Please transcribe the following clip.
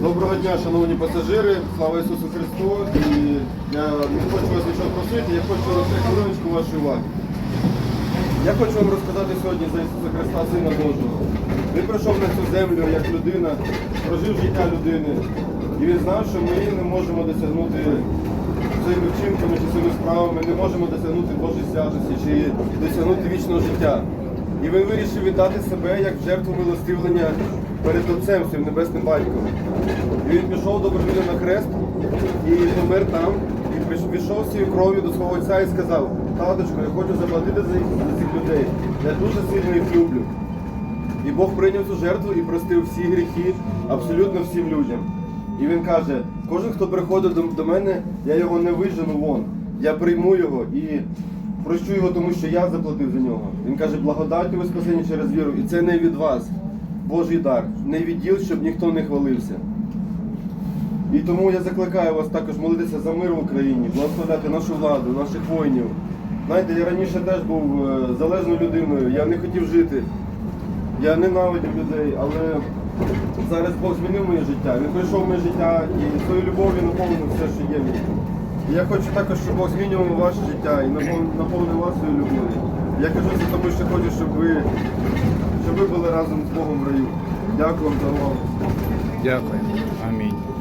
Доброго дня, шановні пасажири, слава Ісусу Христу. І я не хочу вас нічого просити, я хочу на хвилиночку вашої уваги. Я хочу вам розказати сьогодні за Ісуса Христа, Сина Божого. Він прийшов на цю землю як людина, прожив життя людини. І він знав, що ми не можемо досягнути своїми вчинками чи своїми справами, не можемо досягнути Божої святості чи досягнути вічного життя. І він вирішив віддати себе як жертву милостивлення перед Отцем своїм небесним батьком. І він пішов добровільно на хрест і помер там, і пішов всією кров'ю до свого отця і сказав, таточко, я хочу заплатити за, цих людей. Я дуже сильно їх люблю. І Бог прийняв цю жертву і простив всі гріхи абсолютно всім людям. І він каже: кожен, хто приходить до, до мене, я його не вижену вон. Я прийму його і прощу його, тому що я заплатив за нього. Він каже, благодаттю ви спасені через віру. І це не від вас, Божий дар, не від діл, щоб ніхто не хвалився. І тому я закликаю вас також молитися за мир в Україні, благословляти нашу владу, наших воїнів. Знаєте, я раніше теж був е, залежною людиною, я не хотів жити. Я ненавидів людей, але зараз Бог змінив моє життя. Він прийшов в моє життя і своєю любов'ю наповнив все, що є мені. Я хочу також, щоб Бог змінював ваше життя і наповнив вас своєю любов'ю. Я кажу це тому, що хочу, щоб ви, щоб ви були разом з Богом в раю. Дякую вам за увагу. Дякую. Амінь.